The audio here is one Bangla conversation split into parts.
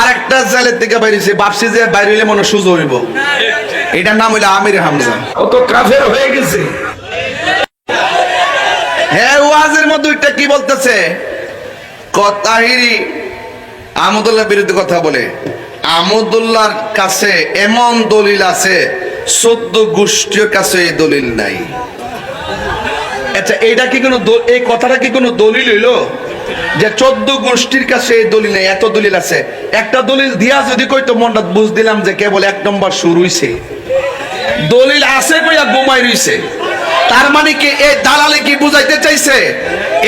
আর একটা জেলের থেকে বাইরেছে ভাবছি যে বাইরে হইলে মনে সুযোগ হইব। এটার নাম হইল আমির হামজা। ও তো কাফের হয়ে গেছে। হ্যাঁ ওয়াজের মধ্যে ওইটা কি বলতেছে? তাহিরি আমদুল্লাহ বিরুদ্ধে কথা বলে। আমদুল্লাহর কাছে এমন দলিল আছে চোদ্দ গোষ্ঠীর কাছে এই দলিল নাই। আচ্ছা এইটা কি কোনো এই কথাটা কি কোনো দলিল হইল? যে চোদ্দ গোষ্ঠীর কাছে এই দলিল নেই, এত দলিল আছে। একটা দলিল দিয়া যদি কইতো মনটা বুঝ দিলাম যে কেবল এক নম্বর শুরু হইছে। দলিল আছে কইয়া ঘুমাই রইছে। তার মানে কি এই দালালে কি বুঝাইতে চাইছে?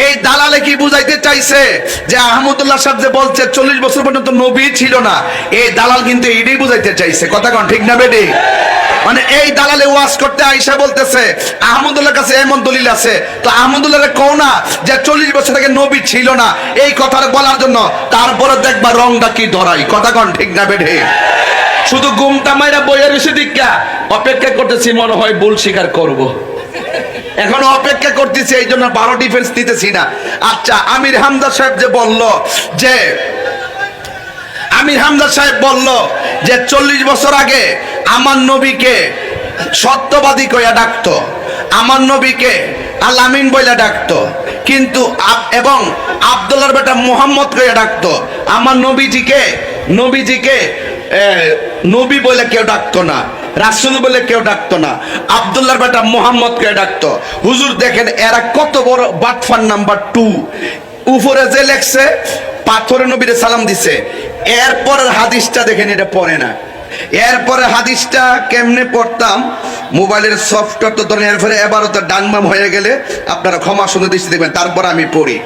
এই দালালে কি বুঝাইতে চাইছে যে আহমদুল্লাহ সাহেব যে বলছে, চল্লিশ বছর পর্যন্ত নবী ছিল না, এই দালাল কিন্তু এইটাই বুঝাইতে চাইছে। কথা কোন, ঠিক না বেটি? মানে এই দালালে ওয়াজ করতে আইসা বলতেছে আহমদুল্লাহ কাছে এমন দলিল আছে। তো আহমদুল্লাহ কও না যে চল্লিশ বছর আগে নবী ছিল না। এই কথাটা বলার জন্য তারপরে দেখবা রংটা কি ধরাই। কথা কোন ঠিক না বেটি শুধু গুমটা মাইরা বইয়ের এসে দীক্ষা। অপেক্ষা করতেছি, মনে হয় ভুল স্বীকার করব। এখন অপেক্ষা করতেছি, এই জন্য বারো ডিফেন্স দিতেছি না। আচ্ছা আমির হামদা সাহেব যে বলল যে, আমির হামদা সাহেব বলল যে চল্লিশ বছর আগে আমার নবীকে সত্যবাদী কইয়া ডাকতো। আমার নবীকে আলামিন বইলা ডাকতো। কিন্তু এবং আব্দুল্লাহর বেটা মোহাম্মদ কইয়া ডাকতো। আমার নবীজিকে নবীজিকে নবী বলে কেউ ডাকতো না, রাসুল বলে কেউ ডাকতো না আব্দুল্লাহর বেটা মোহাম্মদ কে ডাকতো। হুজুর দেখেন, এরা কত বড় বাটফার নাম্বার টু। উপরে যে লেখছে পাথরে নবীরে সালাম দিছে। এরপরের হাদিসটা দেখেন, এটা পড়ে না। এরপরে হাদিসটা কেমনে পড়তাম? মোবাইলের সফটওয়্যার তো ধরেন, এরপরে এবারও তো ডানবাম হয়ে গেলে আপনারা ক্ষমা শুনে দৃষ্টি দেখবেন, তারপর আমি পড়ি।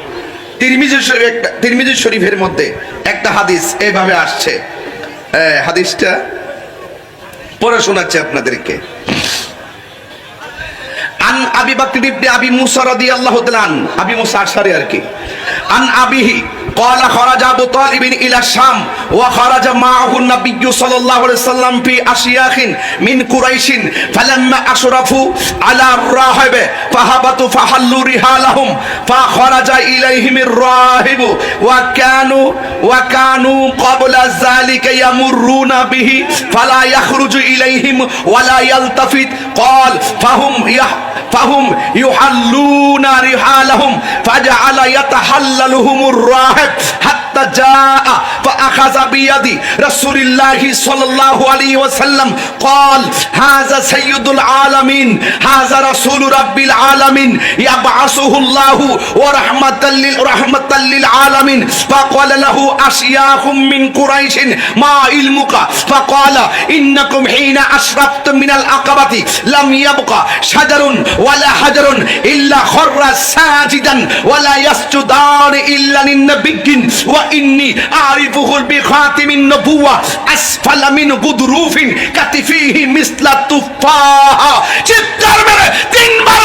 তিরমিজি শরীফ একটা তিরমিজি শরীফের মধ্যে একটা হাদিস এইভাবে আসছে। হাদিসটা পড়ে শোনাচ্ছি আপনাদেরকে। আন আবি বকর ইবনে আবি মুসা রাদিয়াল্লাহু তাআলা আন আবি মুসা আশারি আর কি। আন আবিহি قال خرج ابو طالب الى الشام وخرج معه النبي صلى الله عليه وسلم في اشياخ من قريش فلما اشرفوا على الراهب فهبطوا فحلوا رحالهم فخرج اليهم الراهب وكانوا وكانوا قبل ذلك يمرون به فلا يخرج اليهم ولا يلتفت قال فهم يح فهم يحلون رحالهم فجعل يتحللهم الراهب حتى جاء فأخذ بيد رسول الله صلى الله عليه وسلم قال هذا سيد العالمين هذا رسول رب العالمين يبعثه الله ورحمة لل- رحمة للعالمين فقال له أشياخ من قريش ما علمك فقال إنكم حين أشرفتم من العقبة لم يبقى شجر ولا حجر إلا خر ساجدا ولا يسجدان إلا للنبي وإني أعرفه بخاتم النبوة أسفل من غضروف كتفيه مثل التفاحة চিৎকার মেরে তিনবার বলো সুবহান